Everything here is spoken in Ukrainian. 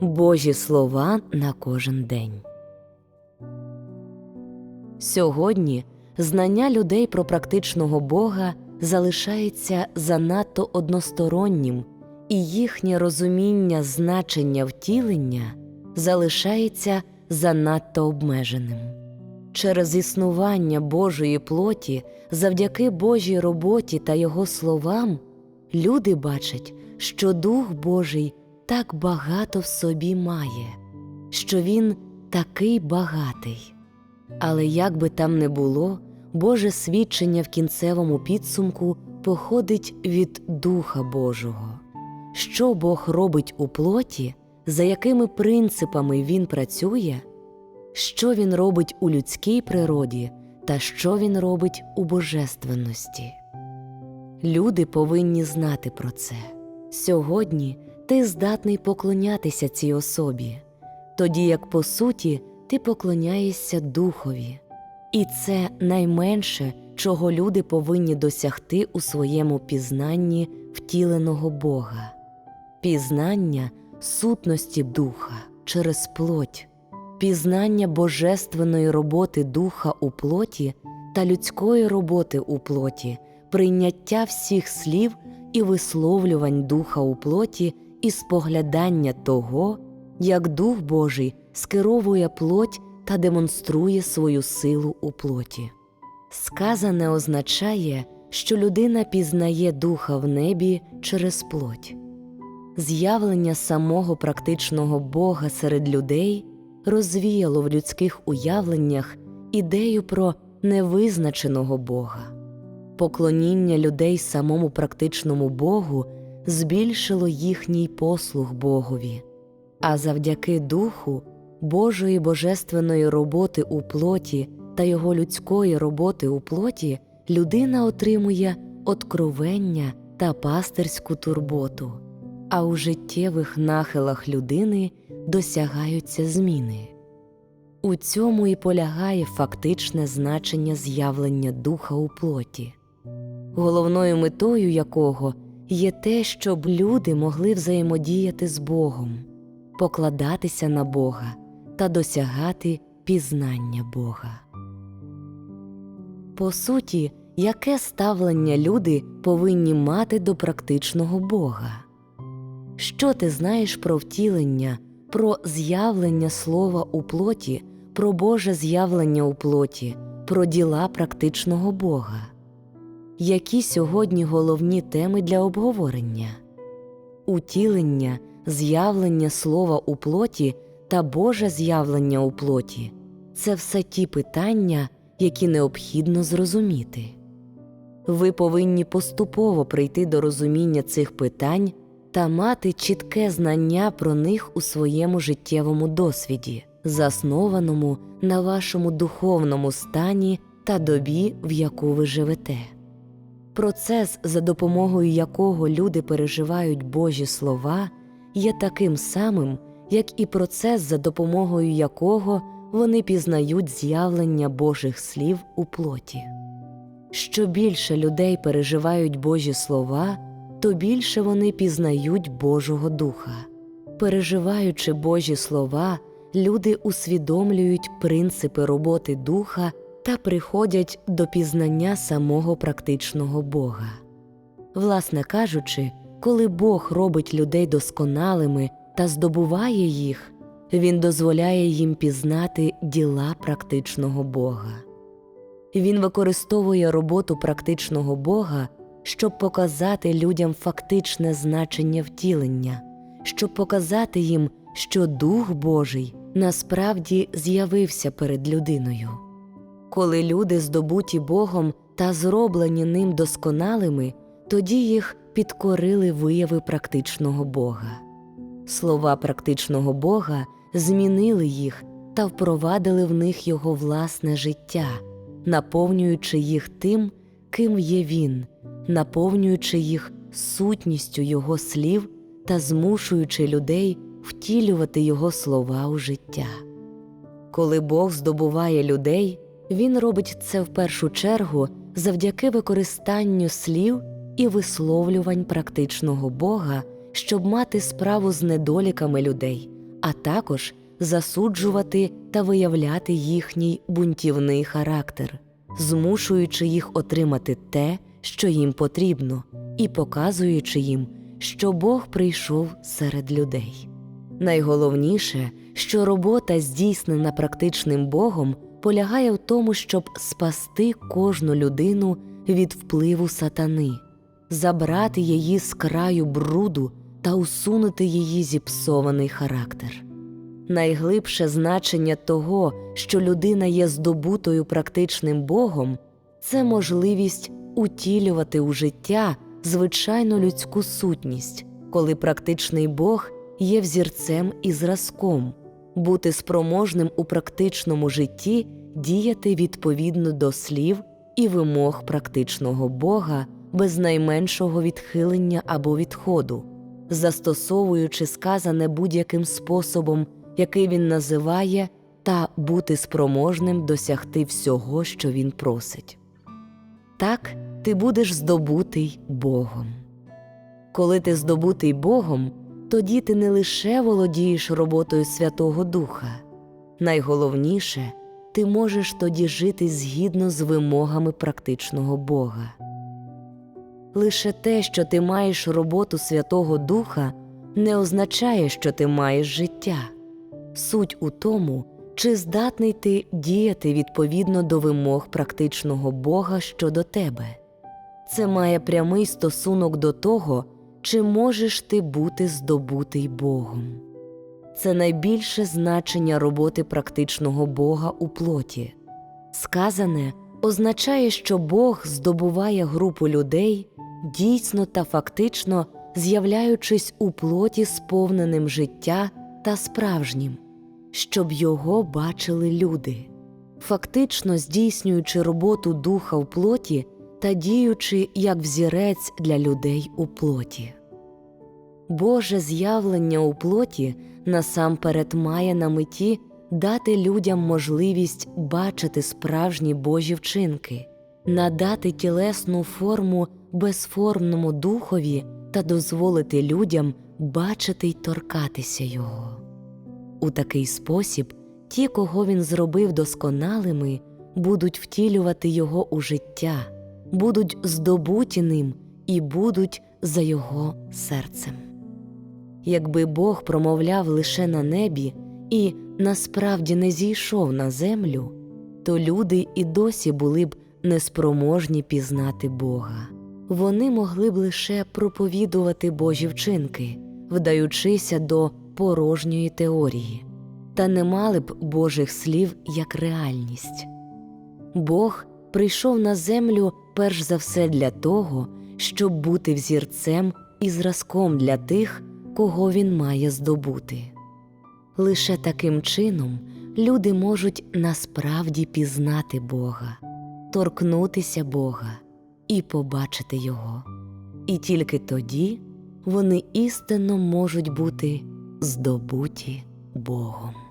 Божі слова на кожен день. Сьогодні знання людей про практичного Бога залишається занадто одностороннім, і їхнє розуміння значення втілення залишається занадто обмеженим. Через існування Божої плоті, завдяки Божій роботі та Його словам, люди бачать, що Дух Божий так багато в собі має, що Він такий багатий. Але як би там не було, Боже свідчення в кінцевому підсумку походить від Духа Божого. Що Бог робить у плоті, за якими принципами Він працює, що Він робить у людській природі та що Він робить у божественності. Люди повинні знати про це. Сьогодні ти здатний поклонятися цій особі, тоді як по суті ти поклоняєшся Духові. І це найменше, чого люди повинні досягти у своєму пізнанні втіленого Бога, пізнання сутності Духа через плоть, пізнання божественної роботи Духа у плоті та людської роботи у плоті, прийняття всіх слів і висловлювань Духа у плоті і споглядання того, як Дух Божий скеровує плоть та демонструє свою силу у плоті. Сказане означає, що людина пізнає духа в небі через плоть. З'явлення самого практичного Бога серед людей розвіяло в людських уявленнях ідею про невизначеного Бога. Поклоніння людей самому практичному Богу збільшило їхній послуг Богові, а завдяки Духу Божої божественної роботи у плоті та його людської роботи у плоті людина отримує откровення та пастирську турботу, а у життєвих нахилах людини досягаються зміни. У цьому і полягає фактичне значення з'явлення духа у плоті, головною метою якого є те, щоб люди могли взаємодіяти з Богом, покладатися на Бога та досягати пізнання Бога. По суті, яке ставлення люди повинні мати до практичного Бога? Що ти знаєш про втілення, про з'явлення слова у плоті, про Боже з'явлення у плоті, про діла практичного Бога? Які сьогодні головні теми для обговорення? Утілення, з'явлення слова у плоті та Боже з'явлення у плоті це все ті питання, які необхідно зрозуміти. Ви повинні поступово прийти до розуміння цих питань та мати чітке знання про них у своєму життєвому досвіді, заснованому на вашому духовному стані та добі, в яку ви живете. Процес, за допомогою якого люди переживають Божі слова, є таким самим, як і процес, за допомогою якого вони пізнають з'явлення Божих слів у плоті. Що більше людей переживають Божі слова, то більше вони пізнають Божого Духа. Переживаючи Божі слова, люди усвідомлюють принципи роботи Духа та приходять до пізнання самого практичного Бога. Власне кажучи, коли Бог робить людей досконалими та здобуває їх, Він дозволяє їм пізнати діла практичного Бога. Він використовує роботу практичного Бога, щоб показати людям фактичне значення втілення, щоб показати їм, що Дух Божий насправді з'явився перед людиною. Коли люди здобуті Богом та зроблені ним досконалими, тоді їх підкорили вияви практичного Бога. Слова практичного Бога змінили їх та впровадили в них його власне життя, наповнюючи їх тим, ким є він, наповнюючи їх сутністю Його слів та змушуючи людей втілювати Його слова у життя. Коли Бог здобуває людей, Він робить це в першу чергу завдяки використанню слів і висловлювань практичного Бога, щоб мати справу з недоліками людей, а також засуджувати та виявляти їхній бунтівний характер, змушуючи їх отримати те, що їм потрібно, і показуючи їм, що Бог прийшов серед людей. Найголовніше, що робота, здійснена практичним Богом, полягає в тому, щоб спасти кожну людину від впливу сатани, забрати її з краю бруду та усунути її зіпсований характер. Найглибше значення того, що людина є здобутою практичним Богом, це можливість утілювати у життя звичайну людську сутність, коли практичний Бог є взірцем і зразком, бути спроможним у практичному житті діяти відповідно до слів і вимог практичного Бога без найменшого відхилення або відходу, застосовуючи сказане будь-яким способом, який він називає, та бути спроможним досягти всього, що він просить. Так ти будеш здобутий Богом. Коли ти здобутий Богом, тоді ти не лише володієш роботою Святого Духа, найголовніше, ти можеш тоді жити згідно з вимогами практичного Бога. Лише те, що ти маєш роботу Святого Духа, не означає, що ти маєш життя. Суть у тому, чи здатний ти діяти відповідно до вимог практичного Бога щодо тебе. Це має прямий стосунок до того, чи можеш ти бути здобутий Богом. Це найбільше значення роботи практичного Бога у плоті. Сказане означає, що Бог здобуває групу людей дійсно та фактично з'являючись у плоті сповненим життя та справжнім, щоб його бачили люди, фактично здійснюючи роботу духа в плоті та діючи як взірець для людей у плоті. Боже з'явлення у плоті насамперед має на меті дати людям можливість бачити справжні Божі вчинки, надати тілесну форму безформному духові та дозволити людям бачити й торкатися його. У такий спосіб ті, кого він зробив досконалими, будуть втілювати його у життя, будуть здобуті ним і будуть за його серцем. Якби Бог промовляв лише на небі і насправді не зійшов на землю, то люди і досі були б неспроможні пізнати Бога. Вони могли б лише проповідувати Божі вчинки, вдаючися до порожньої теорії, та не мали б Божих слів як реальність. Бог прийшов на землю перш за все для того, щоб бути взірцем і зразком для тих, кого він має здобути. Лише таким чином люди можуть насправді пізнати Бога, торкнутися Бога і побачити Його. І тільки тоді вони істинно можуть бути здобуті Богом.